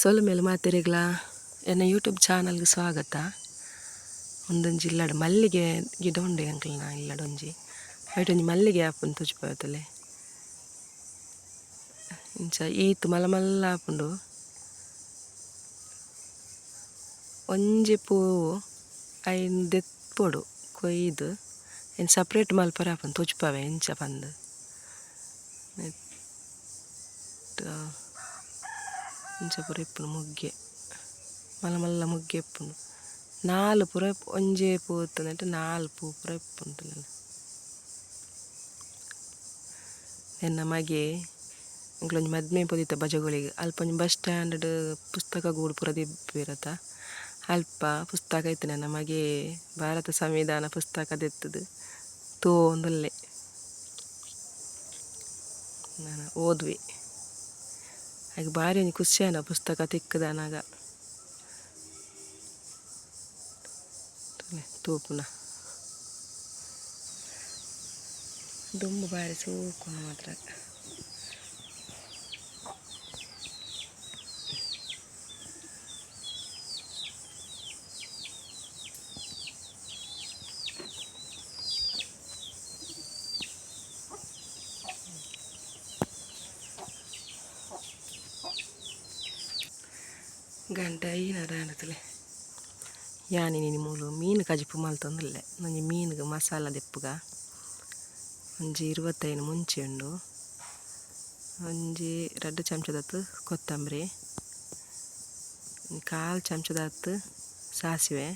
ಸೊಲು ಮೇಲೆ ಮಾತೆರೆಗ್ಲ? ಎನ್ನ ಯೂಟ್ಯೂಬ್ ಚಾನಲ್ಗೆ ಸ್ವಾಗತ. ಒಂದೊಂಜಿ ಇಲ್ಲಡ ಮಲ್ಲಿಗೆ ಗಿಡ ಉಂಡೆ ಅಂಕಲ್ ನಾ ಒಂಜಿ. ಐಟೊಂಜಿ ಮಲ್ಲಿಗೆ ಆಪುಂಡು ತುಜ್ಪಾವತಲೆ ಇಂಚ ಈತ್ ಮಲ್ಲ ಮಲ್ಲ ಆಪುಂಡು ಒಂಜಿ ಪೂವು ಐನ್ ದೆತ್ಪೊಡು, ಕೊಯ್ದು. ಏನು ಸಪ್ರೇಟ್ ಮಲ್ಪರ ಆಪುಂಡು ತುಜ್ಪಾವೆ ಇಂಚ ಪಂದ್. ಇಂಚ ಪೂರ ಇಪ್ಪುನು ಮುಗ್ಗೆ. ಮಲ್ಲ ಮಲ್ಲ ಮುಗ್ಗೆ ಇಪ್ಪುಂಡು ನಾಲ್ ಪೂರ ಒಂಜೇ ಪೂ ಇತ್ತಂದಂటే ನಾಲ್ ಪೂ ಪೂರ ಇಪ್ಪುಂಡು ಎನ್ನ ಮಗೆ ಇಂಕ್ಲೊಂಜಿ ಮದ್ಮೆ ಪೋದಿತ್ತ ಬಜಗೊಳಿಗೆ ಅಲ್ಪ ಒಂಜಿ ಬಸ್ ಸ್ಟ್ಯಾಂಡ್ ಪುಸ್ತಕ ಗೂಡು ಪೂರ ದಿಬ್ಬಿರತ. ಅಲ್ಪ ಪುಸ್ತಕ ಇತ್ತು ನನ್ನ ಮಗೆ ಭಾರತ ಸಂವಿಧಾನ ಪುಸ್ತಕ ದೆತ್ತದು. ತೋಂದಲ್ಲೇ ನಾನು ಓದ್ವಿ. ಹಾಗೆ ಭಾರಿ ಒಂಜಿ ಆನ ಪುಸ್ತಕ ತಿಕ್ಕದನಾಗ ತೂಪುನ ದುಂಬು ಬಾರಿ ಸೂಕೋಣ ಗಂಟ ಈನರ ಅನ್ನತಲೆ ಯಾನಿ ನೀನು ಮೂಲು ಮೀನು ಕಜಿಪು ಮಲ್ತೊಂದುಲ್ಲೆ ಒಂಜಿ ಮೀನಿಗೆ ಮಸಾಲ ದೆಪ್ಪುಗ. ಒಂಜಿ ಇರುವತ್ತೈದು ಮುಂಚೆ ಉಂಡು ಒಂಜಿ ರಡ್ಡು ಚಮಚದತ್ತು ಕೊತ್ತಂಬರಿ. ಕಾಲು ಚಮಚದತ್ತು ಸಾಸಿವೆ.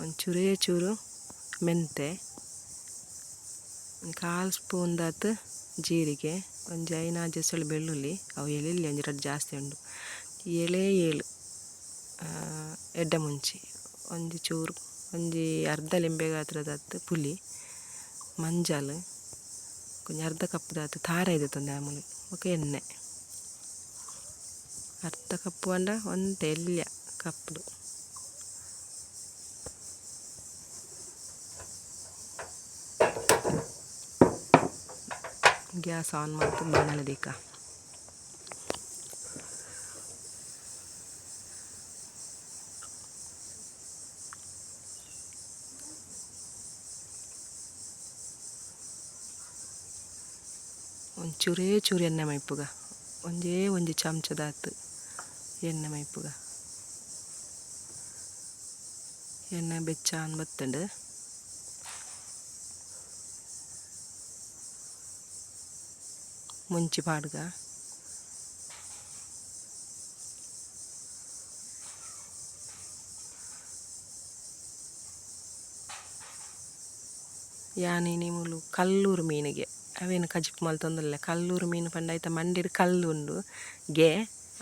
ಒಂದು ಚೂರೇ ಮೆಂತೆ. ಕಾಲು ಸ್ಪೂನ್ದತ್ತು ಜೀರಿಗೆ. ಒಂಜಿ ಐನ ಜೆಸ್ಸಳು ಬೆಳ್ಳುಳ್ಳಿ, ಅವು ಎಲೆಲ್ಲಿ ಒಂಜಿ ರಡ್ಡು ಜಾಸ್ತಿ ಉಂಡು ಎಲೆ ಏಳು ಎಡ್ಡೆ ಮುಂಚಿ, ಒಂಜಿ ಚೂರು, ಒಂಜಿ ಅರ್ಧ ಲಿಂಬೆ ಗಾತ್ರದತ್ತು ಪುಲಿ, ಮಂಜಲ್ ಕೊಂಚ ಅರ್ಧ ಕಪ್ದಾತು ತಾರ ಇದೆ ತಂದೆ ಆಮೇಲೆ ಓಕೆ ಎಣ್ಣೆ. ಅರ್ಧ ಕಪ್ಪು ಅಂಡ ಒಂತೆ ಎಲ್ಯ ಕಪ್ಪುಡು ಗ್ಯಾಸ್ ಆನ್ ಮಾಡ್ತು ಬಾಣಲೆ ದೀಕ ಒಂಚೂರೇ ಚೂರು ಎಣ್ಣೆ ಮೈಪುಗ ಒಂದೇ ಒಂಜಿ ಚಮಚದಾತು ಎಣ್ಣೆ ಮೈಪುಗ ಎಣ್ಣೆ ಬೆಚ್ಚ ಅನ್ ಬತ್ತಂಡು ಮುಂಚಿ ಪಾಡ್ಗ ಯಾನಿ ಮುಲು ಕಲ್ಲೂರು ಮೀನಿಗೆ ಅವೇನು ಕಜಿಪ್ ಮಲ್ತೊಂದುಲ್ಲೆ ಕಲ್ಲೂರು ಮೀನು ಪಂಡ ಐತ ಮಂಡೆಡ್ ಕಲ್ಲು ಉಂಡು ಗೆ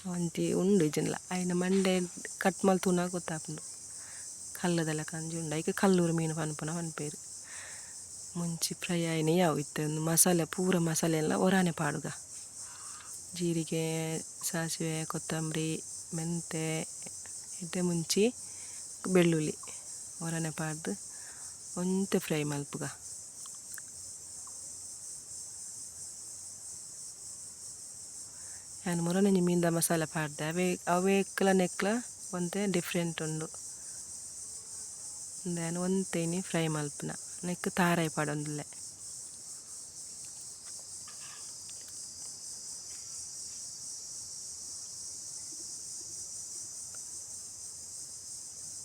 ಅವಂತಿ ಉಂಡು ಇಜ್ಜಿನ್ಲ ಐನ ಮಂಡೆ ಕಟ್ ಮಲ್ತುನ ಗೊತ್ತಾಪುಂಡು ಕಲ್ಲದೆಲ್ಲ ಕಂಜಿ ಉಂಡು ಐಕೆ ಕಲ್ಲೂರು ಮೀನು ಪನ್ಪುನ ಪನ್ಪೇರು ಮುಂಚಿ ಫ್ರೈ ಆಯ್ನ, ಯಾವು ಇತ್ತೆ ಮಸಾಲೆ, ಪೂರ ಮಸಾಲೆ ಎಲ್ಲ ಒರಾನೆ ಪಾಡುಗ. ಜೀರಿಗೆ, ಸಾಸಿವೆ, ಕೊತ್ತಂಬರಿ ಮೆಂತೆ ಇಡ್ಡೆ ಮುಂಚಿ ಬೆಳ್ಳುಳ್ಳಿ ಒರನೆ ಪಾಡ್ದು ಒಂತೆ ಫ್ರೈ ಮಲ್ಪುಗ. ನಾನು ಮೊರನೆ ನಿಮ್ಮಿಂದ ಮಸಾಲೆ ಪಾಡ್ದೆ, ಅವೇ ಅವೇ ನೆಕ್ಲ ಒಂತೆ ಡಿಫ್ರೆಂಟ್ ಉಂಡು. ನಾನು ಒಂತೇನಿ ಫ್ರೈ ಮಲ್ಪುನ. எனக்கு താരായി പാടൊന്നുമില്ല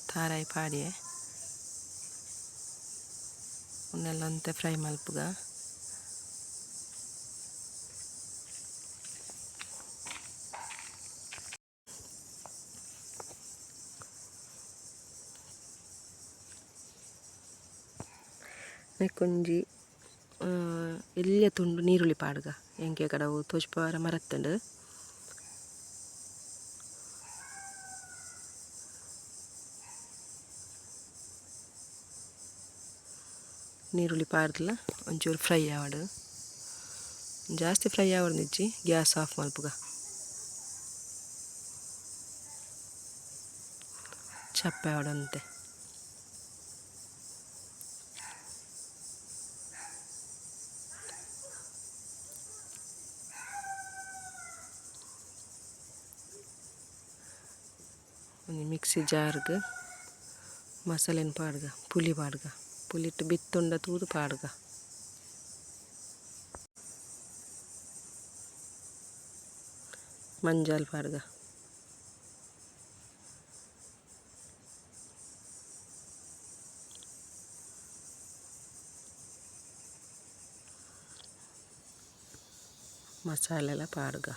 താരായി പാടിയേ ഒന്നെല്ലാം ഫ്രൈ മൽപ്പുക ನೆಕ್ಕೊಂಜಿ ಎಲ್ಯ ತುಂಡು ನೀರುಳ್ಳಿ ಪಾಡ್ಗ. ಎಂಕೆ ಕಡವು ತೋಜ್ಪಾರ ಮರತ್ತಂಡು. ನೀರುಳ್ಳಿ ಪಾಡ್ದಲ ಒಂಚೂರು ಫ್ರೈ ಆವಡು. ಜಾಸ್ತಿ ಫ್ರೈ ಆವಡು ನಿಜ್ಜಿ, ಗ್ಯಾಸ್ ಆಫ್ ಮಲ್ಪುಗ ಚಪ್ಪೆ ಆವಡಂತೆ. ಮಿಕ್ಸಿ ಜಾರ್ಗೆ ಮಸಾಲೆನ ಪಾಡ್ಗ ಪುಲಿ ಪಾಡ್ಗ ಪುಲಿಟ್ಟು ಬಿತ್ತೊಂಡ ತೂದು ಪಾಡ್ಗ மஞ்சள் பாருங்க மசாலெல்லாம் பாருங்க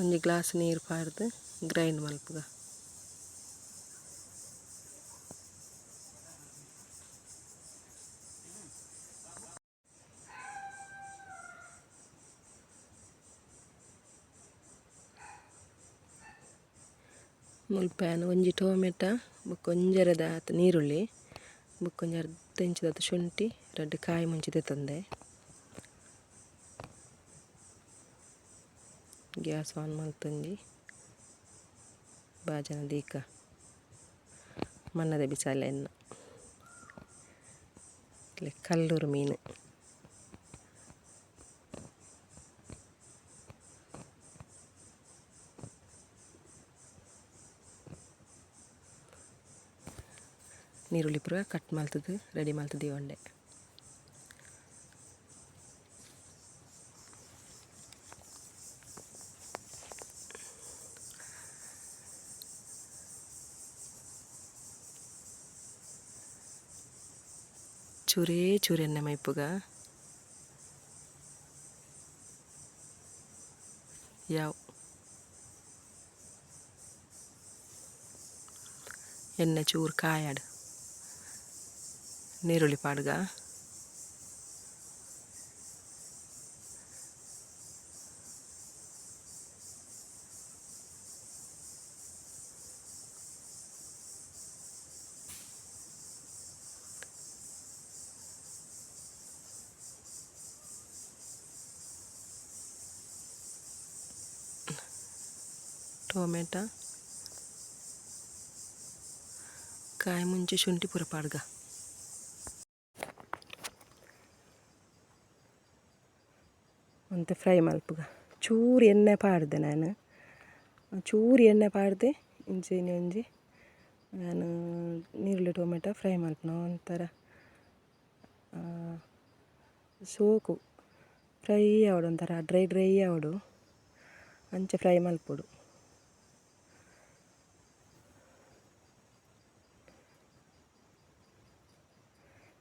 ಒಂದು ಗ್ಲಾಸ್ ನೀರು ಪಾರ್ದು ಗ್ರೈಂಡ್ ಮಲ್ಪುಗ. ಪ್ಯಾನ್ ಒಂಜಿ ಟೊಮೆಟ ಬೊಕ್ಕ ಒಂಜರದ ನೀರುಳ್ಳಿ ಬೊಕ್ಕ ಅರ್ಧ ಶುಂಠಿ, ರಡ್ಡ್ ಕಾಯಿ ಮುಂಚಿ ತೆತ್ತಂದೆ ಗ್ಯಾಸ್ ಆನ್ ಮಲ್ತೊಂಜಿ ಬಾಜನ ದೀಕ ಮಣ್ಣದ ಬಿಸಾಲೆ ಎನ್ನ ಕಲ್ಲೂರು ಮೀನು ನೀರುಳ್ಳಿ ಪೂರ ಕಟ್ ಮಲ್ತದು ರೆಡಿ ಮಲ್ತದು ಒಂಡೆ ಚೂರೇ ಚೂರು ಎಣ್ಣೆ ಮೈಪುಗ ಯಾವ ಎಣ್ಣೆ ಚೂರು ಕಾಯಾಡು ನೀರುಳ್ಳಿ ಪಾಡ್ಗ ಟೊಮೆಟೊ. ಕಾಯಿ ಮುಂಚೆ ಶುಂಠಿ ಪೂರ ಪಾಡ್ಗ. ಅಂತ ಫ್ರೈ ಮಲ್ಪುಗ ಚೂರು ಎಣ್ಣೆ ಪಾಡ್ದೆ ನಾನು. ಚೂರು ಎಣ್ಣೆ ಪಾಡ್ದೆ ಇಂಚಿನ ಒಂಜಿ ನಾನು ನೀರುಳ್ಳಿ ಟೊಮೆಟೊ ಫ್ರೈ ಮಲ್ಪನ ಒಂಥರ ಸೋಕು. ಫ್ರೈ ಆವಡು ಒಂಥರ, ಡ್ರೈ ಡ್ರೈ ಆವಡು. ಅಂಚೆ ಫ್ರೈ ಮಲ್ಪೊಡು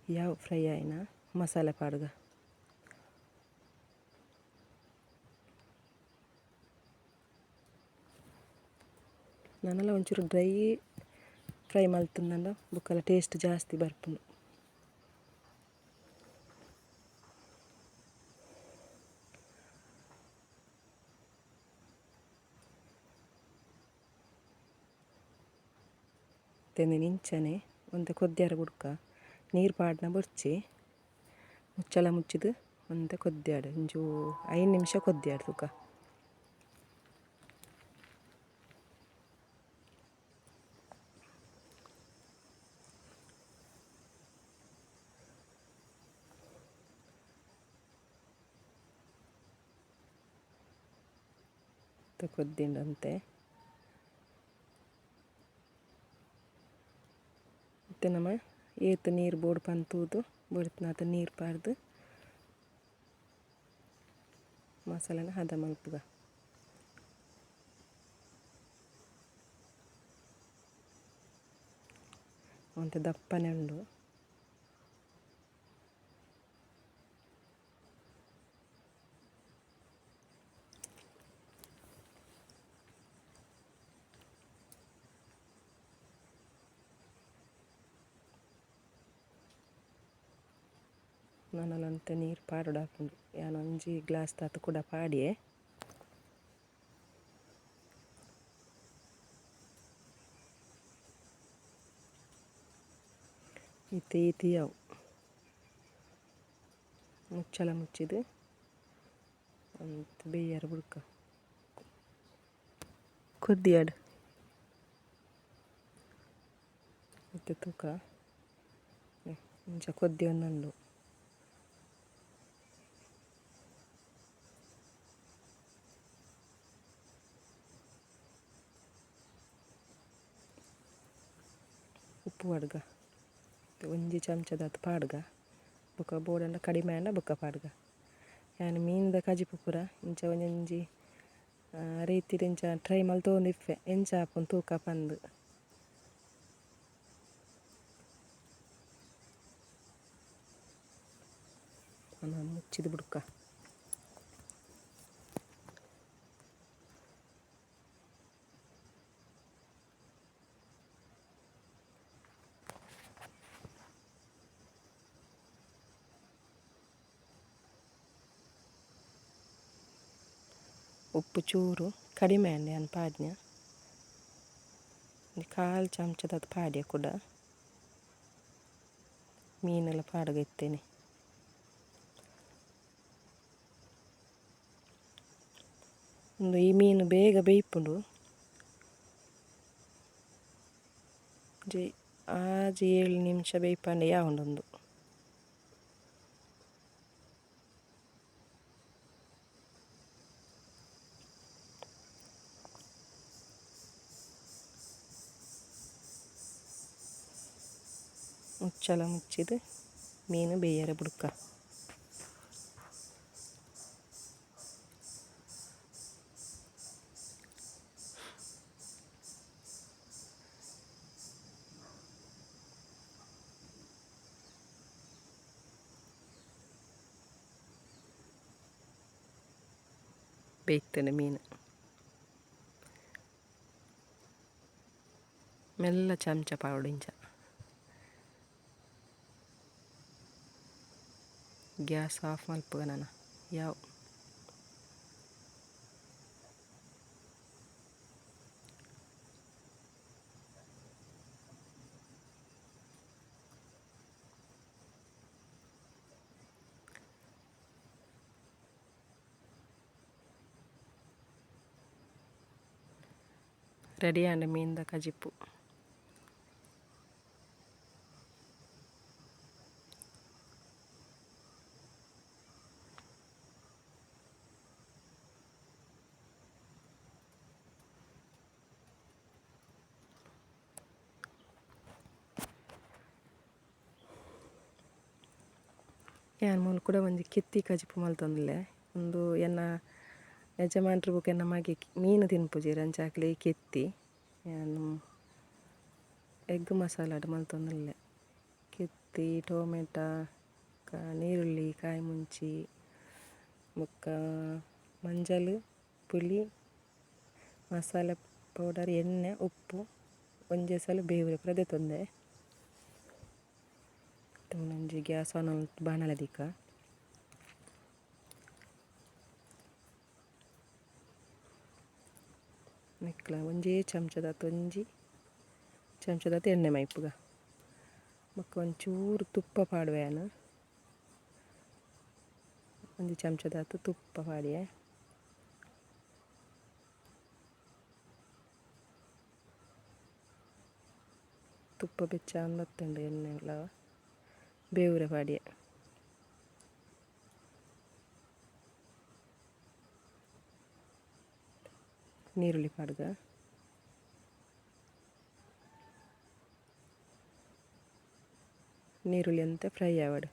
ಯಾವ ಫ್ರೈ ಆಯ್ನ ಮಸಾಲೆ ಪಾಡ್ಗ ನಾನೆಲ್ಲ ಒಂಚೂರು ಡ್ರೈ ಫ್ರೈ ಮಲ್ತುಂಡ ಬುಕ್ಕಲ ಟೇಸ್ಟ್ ಜಾಸ್ತಿ ಬರ್ಪುಂಡು ತೆಂದಿನ ಇಂಚನೆ ಒಂದು ಕೊದ್ದಿಯಾರ ಬುಡ್ಕ ನೀರು ಪಾಡ್ನ ಬೊರ್ಚಿ ಮುಚ್ಚಲ ಮುಚ್ಚಿದು ಒಂತೆ ಕೊದ್ದಾಡು ಒಂಜೂ ಐದು ನಿಮಿಷ ಕೊದ್ದಾಡು ತುಕ ಕೊದ್ದಿಂಡಂತೆ. ಮತ್ತೆ ನಮ್ಮ ಏತು ನೀರು ಬೋಡ್ ಪಂತೂದು ಬೋಡ್ತಿನಾತ ನೀರು ಪಾರ್ದು ಮಸಾಲೆನ ಹದ ಮಲ್ಪದ ಒಂತೆ ದಪ್ಪನೆ ಉಂಡು ನನಲಂತೆ ನೀರು ಪಾರುಡು ಹಾಕೊಂಡು, ಯಾನು ಒಂಜಿ ಗ್ಲಾಸ್ ತಾತು ಕೂಡ ಪಾಡಿಯೆ. ಇತ್ತೆ ಈತಿಯವು ಮುಚ್ಚಲ ಮುಚ್ಚಿದು ಅಂತ ಬೇಯರು ಬುಡ್ಕ. ಕೊದ್ದಿಯಾಡು ಮತ್ತೆ ತೂಕ. ಇಂಚ ಕೊದ್ದಿ ಒಂದೊಂದು. ಉಪ್ಪು ಪಡ್ಗ ಒಂಜಿ ಚಮಚದ ಪಾಡ್ಗ ಬೊಕ್ಕ ಬೋಡಂಡ ಕಡಿಮೆ ಅಂಡ ಬೊಕ್ಕ ಪಾಡ್ಗ ಯಾನು ಮೀನ್ದ ಕಜಿಪು ಪೂರ ಇಂಚ ಒಂಜೊಂಜಿ ರೀತಿಡ್ ಇಂಚ ಟ್ರೈ ಮಲ್ತೊಂದಿಪ್ಪೆ ಎಂಚ ಆಪುಂಡು ತೂಕ ಪಂದ್ ಮುಚ್ಚಿದ ಬುಡ್ಕ ಉಪ್ಪು ಚೂರು ಕಡಿಮೆ ಅಂಡೆ ಅನ್ ಪಾಡ್ನ ಕಾಲು ಚಮಚದ ಪಾಡ್ಯ ಕೂಡ ಮೀನೆಲ್ಲ ಪಾಡಗ ಇತ್ತೇನೆ ಒಂದು ಈ ಮೀನು ಬೇಗ ಬೇಯ್ಪುಂಡು ಜಿ ಆಜಿ ಏಳು ನಿಮಿಷ ಬೇಯ್ಪಂಡೆ ಯಾವೊಂದೊಂದು ಮುಚ್ಚಲ ಮುಚ್ಚಿದ ಮೀನು ಬೇಯರೆ ಬುಡ್ಕ ಬೇಯ್ತದೆ ಮೀನು ಮೆಲ್ಲ ಚಮಚ ಪಾವಡಿಂಚ ಗ್ಯಾಸ್ ಆಫ್ ಮಲ್ಪುಗ ನಾನು ಯಾವ రెడీ అండి మీ ఇందాక ಯಾನ್ ಮೂಲ ಕೂಡ ಒಂಜಿ ಕೆತ್ತಿ ಕಜಿಪು ಮಲ್ತೊಂದುಲ್ಲೆ ಒಂದು ಎನ್ನ ಯಜಮಾನ್ರು ಬೊಕ ಎನ್ನ ಮಗೆ ಮೀನು ತಿನ್ಪುಜೆರ್ ಅಂಚಾಕ್ಲೆ ಕೆತ್ತಿ. ಯಾನ್ ಎಗ್ ಮಸಾಲಡ್ ಮಲ್ತೊಂದುಲ್ಲೆ ಕೆತ್ತಿ, ಟೊಮೆಟ ನೀರುಳ್ಳಿ ಕಾಯಿ ಮುಂಚಿ ಬೊಕ್ಕ ಮಂಜಲ್ ಪುಳಿ ಮಸಾಲೆ ಪೌಡರ್, ಎಣ್ಣೆ, ಉಪ್ಪು, ಒಂಜೆ ಸಲ ಬೇವ್ರೆ ಪೂರ ದೆತ್ತೊಂದೆ ಒಂಜಿ ಗ್ಯಾಸ್ ಆನ್ ಬಾಣಲ ದಿಕ್ಕ ಒಂಜಿ ಒಂಜೇ ಚಮಚದ ಒಂಜಿ ಚಮಚದ ಎಣ್ಣೆ ಮೈಪುಗ. ಬೊಕ್ಕ ಒಂಚೂರು ತುಪ್ಪ ಪಾಡುವೆನು ಒಂಜಿ ಚಮಚದ ತುಪ್ಪ ಪಾಡಿಯೆ. ತುಪ್ಪ ಬೆಚ್ಚ ಅಂದತ್ತುಂಡು ಎಣ್ಣೆ ಎಲ್ಲ ಬೇವುರೆ ಪಾಡಿಯೆ ನೀರುಳ್ಳಿ ಪಾಡ್ಗ ನೀರುಳ್ಳಿ ಅಂತ ಫ್ರೈ ಆವಡು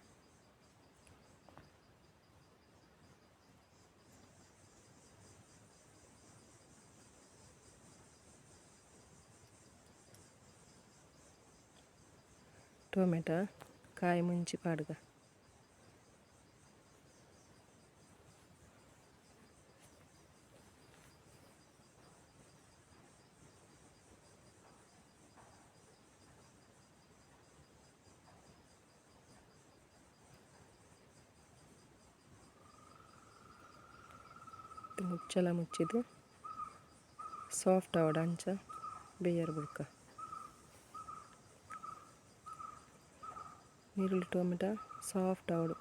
ಟೊಮೆಟೊ ಕಾಯಿ ಮುಂಚಿ ಪಾಡ್ಗ ಮುಚ್ಚಲ ಮುಚ್ಚಿದ್ದು ಸಾಫ್ಟ್ ಆವಡ ಅಂಚ ಬೇಯರ್ ಬುಡ್ಕ నీళ్ళు టొమాటో సాఫ్ట్ అవ్వడం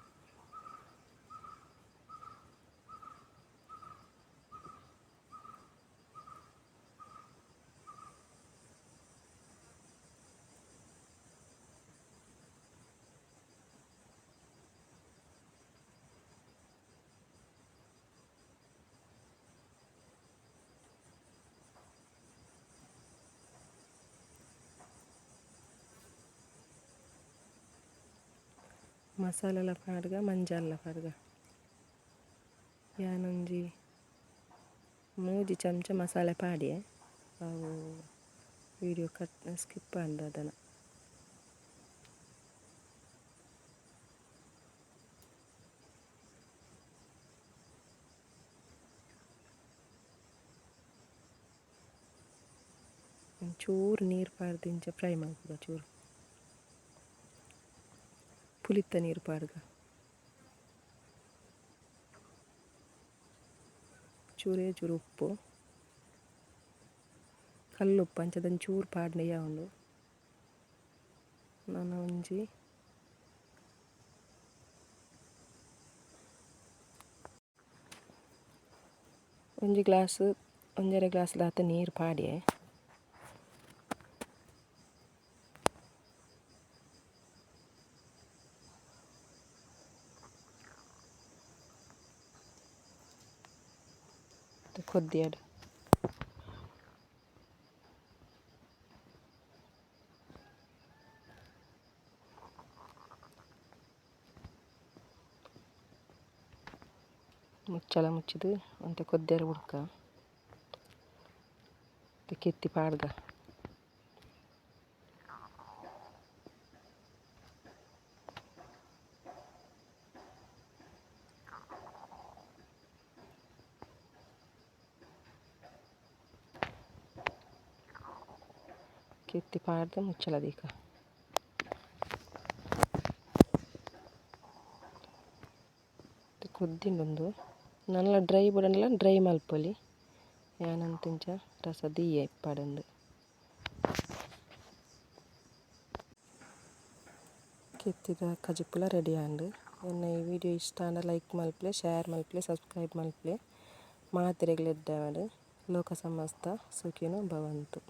ಮಸಾಲೆಲ ಪಾಡ್ಗ ಮಂಜಾಲ ಪಾಡ್ಗ ಯಾನೊಂಜಿ ಮೂಜಿ ಚಮಚ ಮಸಾಲೆ ಪಾಡಿ ಅವು ವಿಡಿಯೋ ಕಟ್, ಸ್ಕಿಪ್ ಅಂದ ಅದನ್ನು. ಚೂರು ನೀರು ಪಾಡ್ದು ಇಂಚ ಫ್ರೈ ಮಾಡ್ಬೋದು ಚೂರು. ಪುಲಿತ ನೀರು ಪಾಡ್ಗ ಚೂರೇ ಚೂರು ಉಪ್ಪು ಕಲ್ಲುಪ್ಪು ಅಂಚದೊಂದು ಚೂರು ಪಾಡ್ನೆ ಯಾವುದು ನಾನು ಒಂಜಿ ಒಂಜಿ ಗ್ಲಾಸ್ ಒಂಜರೆ ಗ್ಲಾಸ್ ದಾತ ನೀರು ಪಾಡಿ ಕೊದ್ದಿಯಾಡು ಮುಚ್ಚಳ ಮುಚ್ಚಿದು ಅಂತ ಕೊದ್ದೆರ ಹುಡ್ಕ ಕೆತ್ತಿ ಪಾಡ್ಗ ಮುಚ್ಚಳ ದೀಕ ಕೊದ್ದಿಂಡೊಂದು ನಲ್ಲ ಡ್ರೈ ಬುಡಂಡಲ ಡ್ರೈ ಮಲ್ಪೊಲಿ ಯಾನಂತಿಂಚ ರಸ ದೀಯೆ ಇಪ್ಪಡಂದು ಕೆತ್ತಿದ ಕಜಿಪುಲ ರೆಡಿ ಆಂಡ್ ಎನ್ನ ಈ ವಿಡಿಯೋ ಇಷ್ಟ ಆಂಡ ಲೈಕ್ ಮಲ್ಪಲೆ ಶೇರ್ ಮಲ್ಪಲೆ ಸಬ್ಸ್ಕ್ರೈಬ್ ಮಲ್ಪಲೆ ಮಾತಿರೆಗ್ಲಿದ್ದಾವಡು ಲೋಕ ಸಮಸ್ತ ಸುಖಿನೋ ಭವಂತು